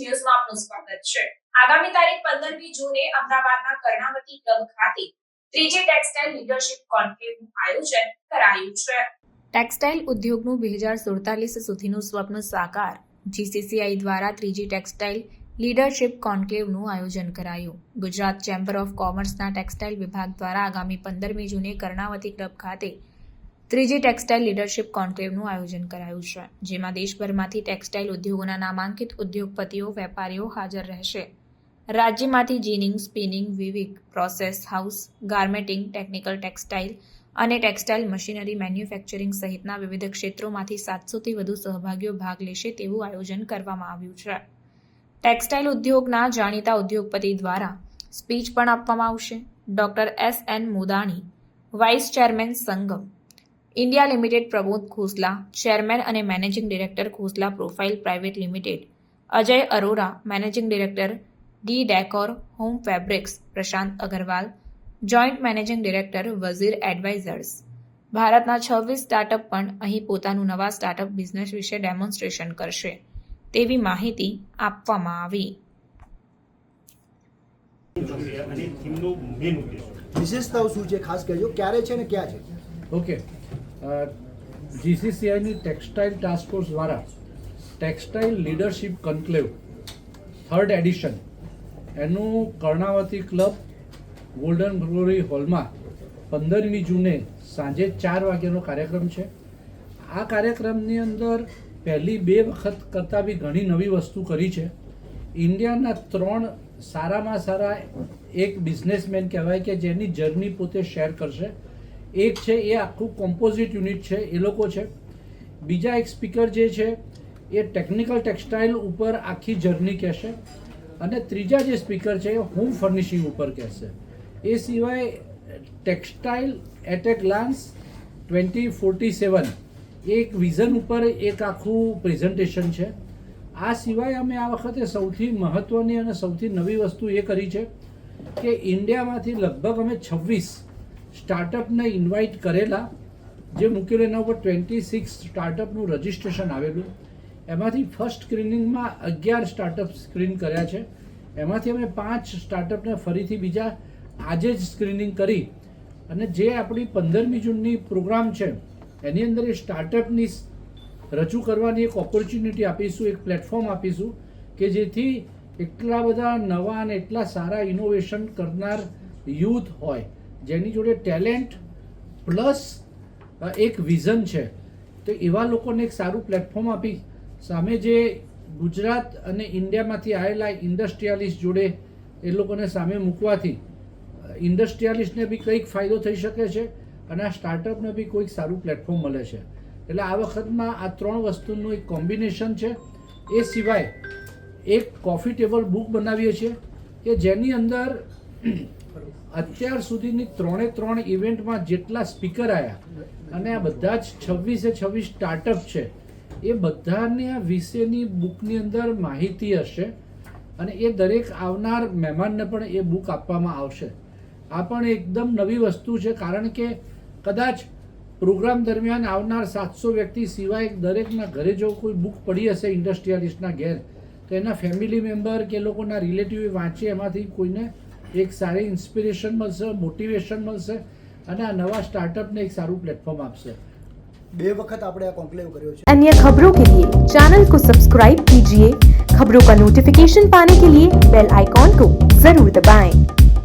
ન્યૂઝમાં આપનું સ્વાગત છે. આગામી તારીખ પંદરમી જૂને અમદાવાદના કર્ણાવતી ક્લબ ખાતે ત્રીજી ટેક્સટાઇલ લીડરશિપ કોન્ક્લેવનું આયોજન કરાયું છે. ટેક્સટાઇલ ઉદ્યોગનું બે હજાર સુડતાલીસ સુધીનું સ્વપ્ન સાકાર જીસીસીઆઈ દ્વારા ત્રીજી ટેક્સટાઇલ લીડરશિપ કોન્ક્લેવનું આયોજન કરાયું. ગુજરાત ચેમ્બર ઓફ કોમર્સના ટેક્સટાઇલ વિભાગ દ્વારા આગામી પંદરમી જૂને કર્ણાવતી ક્લબ ખાતે ત્રીજી ટેક્સટાઇલ લીડરશિપ કોન્ક્લેવનું આયોજન કરાયું છે, જેમાં દેશભરમાંથી ટેક્સટાઇલ ઉદ્યોગોના નામાંકિત ઉદ્યોગપતિઓ, વેપારીઓ હાજર રહેશે. રાજ્યમાંથી ginning, spinning, weaving, process, house garmenting technical textile અને ટેક્સટાઇલ મશીનરી મેન્યુફેક્ચરિંગ સહિતના વિવિધ ક્ષેત્રોમાંથી સાતસોથી વધુ સહભાગીઓ ભાગ લેશે તેવું આયોજન કરવામાં આવ્યું છે. ટેક્સટાઇલ ઉદ્યોગના જાણીતા ઉદ્યોગપતિ દ્વારા સ્પીચ પણ આપવામાં આવશે. Doctor S N Mudani, vice chairman Sangam India limited Pramod Khosla chairman અને managing director Khosla profile private limited Ajay Arora managing director D decor home fabrics Prashant Agarwal joint managing director Wazir advisors. ભારતના છવ્વીસ startup પણ અહીં પોતાનું નવા startup business વિશે demonstration કરશે. તેવી માહિતી આપવામાં આવી. વિશેષતાઓ શું છે? ખાસ કહેજો. ક્યારે છે ને ક્યાં છે? ઓકે જીસીસીઆઈની ટેક્સટાઇલ ટાસ્ક ફોર્સ દ્વારા textile leadership conclave third edition એનું કર્ણાવતી ક્લબ ગોલ્ડન ગ્લોરી હોલમાં પંદરમી જૂને સાંજે ચાર વાગ્યાનો કાર્યક્રમ છે. આ કાર્યક્રમની અંદર પહેલી બે વખત કરતાં બી ઘણી નવી વસ્તુ કરી છે. ઇન્ડિયાના ત્રણ સારામાં સારા એક બિઝનેસમેન કહેવાય કે જેની જર્ની પોતે શેર કરશે. એક છે, એ આખું કોમ્પોઝિટ યુનિટ છે, એ લોકો છે. બીજા એક સ્પીકર જે છે, એ ટેકનિકલ ટેક્સટાઇલ ઉપર આખી જર્ની કહેશે. અને ત્રીજા જે સ્પીકર છે, એ હોમ ફર્નિશિંગ ઉપર કહેશે. એ સિવાય textile at a glance twenty forty seven એક વિઝન ઉપર એક આખું પ્રેઝન્ટેશન છે. આ સિવાય અમે આ વખતે સૌથી મહત્ત્વની અને સૌથી નવી વસ્તુ એ કરી છે કે ઇન્ડિયામાંથી લગભગ અમે છવ્વીસ સ્ટાર્ટઅપને ઇન્વાઇટ કરેલા, જે મૂકેલું એના ઉપર ટ્વેન્ટી સિક્સ સ્ટાર્ટઅપનું રજિસ્ટ્રેશન આવેલું. એમાંથી ફર્સ્ટ સ્ક્રીનિંગમાં અગિયાર સ્ટાર્ટઅપ સ્ક્રીન કર્યા છે. એમાંથી અમે પાંચ સ્ટાર્ટઅપને ફરીથી બીજા આજે જ સ્ક્રીનિંગ કરી. અને જે આપણી પંદરમી જૂનની પ્રોગ્રામ છે, એની અંદર એ સ્ટાર્ટઅપની રજૂ કરવાની એક ઓપોર્ચ્યુનિટી આપીશું, એક પ્લેટફોર્મ આપીશું, કે જેથી એટલા બધા નવા અને એટલા સારા ઇનોવેશન કરનાર યુથ હોય. જેની જોડે ટેલેન્ટ પ્લસ એક વિઝન છે. તો એવા લોકોને એક સારું પ્લેટફોર્મ આપી. સામે જે ગુજરાત અને ઇન્ડિયામાંથી આવેલા ઇન્ડસ્ટ્રીયાલિસ્ટ જોડે એ લોકોને સામે મૂકવાથી ઇન્ડસ્ટ્રીયાલિસ્ટને બી કંઈક ફાયદો થઈ શકે છે અને આ સ્ટાર્ટઅપને બી કોઈક સારું પ્લેટફોર્મ મળે છે. એટલે આ વખતમાં આ ત્રણ વસ્તુનું એક કોમ્બિનેશન છે. એ સિવાય એક કોફી ટેબલ બુક બનાવીએ છીએ કે જેની અંદર અત્યાર સુધીની ત્રણે ત્રણ ઇવેન્ટમાં જેટલા સ્પીકર આવ્યા અને આ બધા જ છવ્વીસે છવ્વીસ સ્ટાર્ટઅપ છે, એ બધાની આ વિશેની બુકની અંદર માહિતી હશે અને એ દરેક આવનાર મહેમાનને પણ એ બુક આપવામાં આવશે. આ પણ એકદમ નવી વસ્તુ છે, કારણ કે કદાચ પ્રોગ્રામ દરમિયાન આવનાર સાતસો વ્યક્તિ સિવાય દરેકના ઘરે જો કોઈ બુક પડી હશે ઇન્ડસ્ટ્રીયાલિસ્ટના ઘેર, તો એના ફેમિલી મેમ્બર કે લોકોના રિલેટિવ વાંચે, એમાંથી કોઈને એક સારી ઇન્સ્પિરેશન મળશે મોટિવેશન મળશે અને આ નવા સ્ટાર્ટઅપને એક સારું પ્લેટફોર્મ આપશે બે વખત આપણે આ કોન્ક્લેવ કર્યો છે अन्य खबरों के लिए चैनल को सब्सक्राइब कीजिए खबरों का नोटिफिकेशन पाने के लिए बेल आइकॉन को जरूर दबाएं।